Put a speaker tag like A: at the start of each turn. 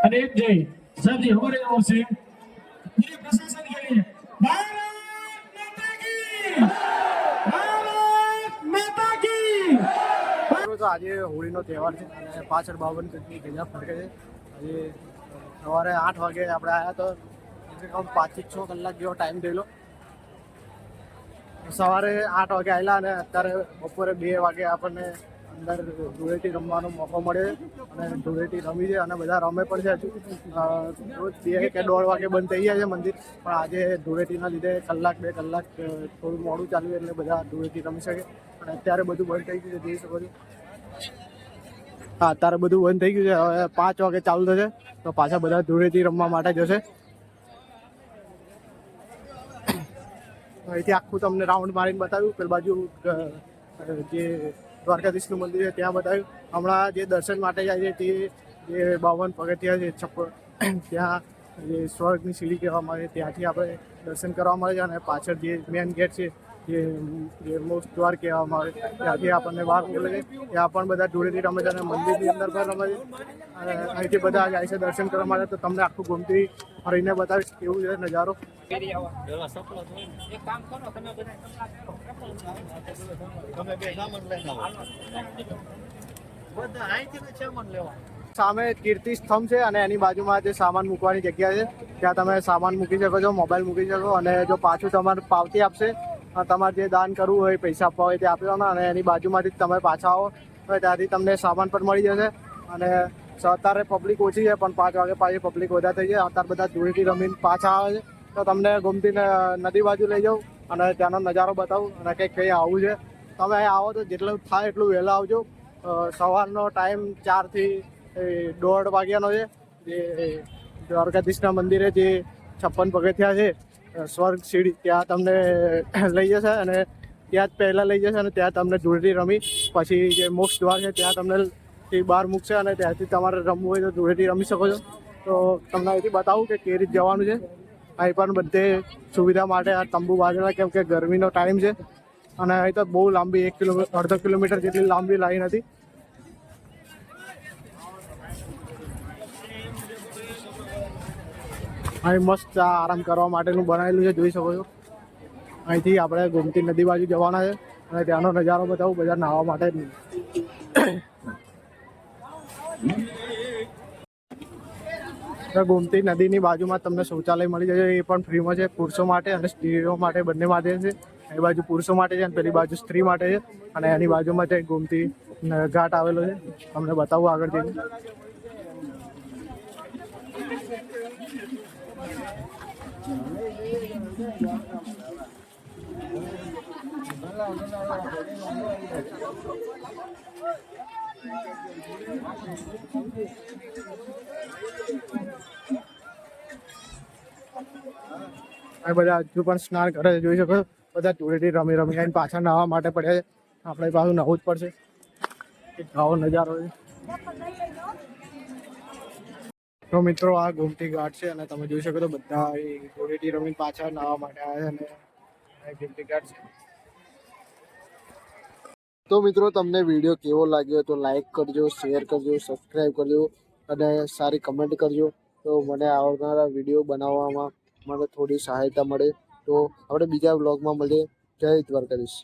A: અને એક જય સાજી हमारे ओर से पूरे प्रशासन के लिए भारत माता की ભારત માતા કી
B: મિત્રો તો આજે હોળીનો તહેવાર છે અને પાછળ બાવન જેટલી ગજા ફરકે છે આજે સવારે આઠ વાગે આપણે આવ્યા તો કમસે કમ પાંચથી છ કલાક જેવો ટાઈમ થયેલો સવારે આઠ વાગે આવેલા અને અત્યારે બપોરે બે વાગે આપણને અંદર ધૂળેટી રમવાનો મોકો મળે અને ધૂળેટી રમી છે અને બધા રમે પણ છે હજુ. રોજ બે કે દોઢ વાગે બંધ થઈ જાય છે મંદિર, પણ આજે ધૂળેટીના લીધે કલાક, બે કલાક થોડું મોડું ચાલ્યું એટલે બધા ધૂળેટી રમી શકે. અને અત્યારે બધું બંધ થઈ ગયું છે, જોઈ શકો હા, અત્યારે બધું બંધ થઈ ગયું છે. હવે પાંચ વાગે ચાલુ થશે, તો પાછા બધા ધૂળેટી રમવા માટે જશે. અહીંથી આખું તમને રાઉન્ડ મારીને બતાવ્યું. પેલી બાજુ જે દ્વારકાધીશનું મંદિર છે, ત્યાં બતાવ્યું. હમણાં જે દર્શન માટે જાય છે તે, જે બાવન પગથિયા છે છપ્પન ત્યાં જે સ્વર્ગની સીડી કહેવામાં આવે ત્યાંથી આપણે દર્શન કરવા મળે છે અને પાછળ જે મેન ગેટ છે જે જે મોક્ષ દ્વાર કહેવામાં આવે. ત્યાંથી આપણને બહાર મોકલે ત્યાં પણ બધા ધૂળેથી રમે છે અને મંદિરની અંદર પણ રમે છે. અને અહીંથી બધા જાય છે દર્શન કરવા માટે તો તમને આખું ગુમતી ફરીને બતાવીશ કેવું છે નજારો. સામે કીર્તિ સ્તંભ છે અને એની બાજુમાં જે સામાન મૂકવાની જગ્યા છે. ત્યાં તમે સામાન મૂકી શકો છો, મોબાઈલ મૂકી શકો અને જો પાછું તમારે પાવતી આપશે તમારે જે દાન કરવું હોય, પૈસા આપવા હોય તે આપી દેવાના અને એની બાજુમાંથી તમે પાછા આવો. તો ત્યાંથી તમને સામાન પણ મળી જશે. અને અત્યારે પબ્લિક ઓછી છે, પણ પાંચ વાગે પાછી પબ્લિક વધારે થઈ જાય. અત્યારે બધા ધૂળેટી રમીને પાછા આવે છે. તો તમને ગોમતીને નદી બાજુ લઈ જાઉં અને ત્યાંનો નજારો બતાવું અને કંઈક કંઈ આવું છે. તમે અહીં આવો તો જેટલું થાય એટલું વહેલા આવજો. સવારનો ટાઈમ ચારથી દોઢ વાગ્યાનો છે. જે દ્વારકાધીશના મંદિરે જે છપ્પન પગથિયા છે સ્વર્ગ સીડી, ત્યાં તમને લઈ જશે અને ત્યાં જ પહેલાં લઈ જશે અને ત્યાં તમને ધૂળેટી રમી. પછી જે મોક્ષ દ્વાર છે, ત્યાં તમને બહાર મૂકશે અને ત્યાંથી તમારે રમવું હોય તો ધૂળેટી રમી શકો છો. તો તમને અહીંથી બતાવું કે કેવી રીતે જવાનું છે. અહીં પણ બધે સુવિધા માટે આ તંબુ બાંધેલા કેમ કે ગરમીનો ટાઈમ છે. અને અહીં તો બહુ લાંબી, એક કિલોમીટર અડધો કિલોમીટર જેટલી લાંબી લાઈન હતી. અહીં મસ્ત આરામ કરવા માટેનું બનાવેલું છે, જોઈ શકો છો. અહીંથી આપણે ગોમતી નદી બાજુ જવાના છે અને ત્યાંનો નજારો બતાવું બધા નાહવા માટે. ગોમતી નદીની બાજુમાં તમને શૌચાલય મળી જશે, એ પણ ફ્રીમાં છે, પુરુષો માટે અને સ્ત્રીઓ માટે બંને માટે છે. એ બાજુ પુરુષો માટે છે અને પેલી બાજુ સ્ત્રી માટે છે. અને એની બાજુમાં છે ગોમતી ઘાટ આવેલો છે, તમને બતાવું આગળ જઈને. આ બધા હજુ પણ સ્નાન કરે જોઈ શકો બધા ધૂળેટી રમી રમી આવીને પાછા નાહવા માટે પડ્યા છે. આપણે પાછું નવું જ પડશે. એક નવો નજારો છે. તો મિત્રો આ ગોમતી ઘાટ છે અને તમે જોઈ શકો તો બધા ધૂળેટી રમીને પાછા નાહવા માટે આવ્યા છે અને ગોમતી ઘાટ છે. તો મિત્રો તમને વીડિયો કેવો લાગ્યો તો લાઈક કરજો શેર કરજો સબસ્ક્રાઈબ કરજો અને સારી કમેન્ટ કરજો. તો મને આવનારા વીડિયો બનાવવામાં મને થોડી સહાયતા મળે. તો આપણે બીજા બ્લોગમાં મળીએ. જય દ્વારકાધીશ.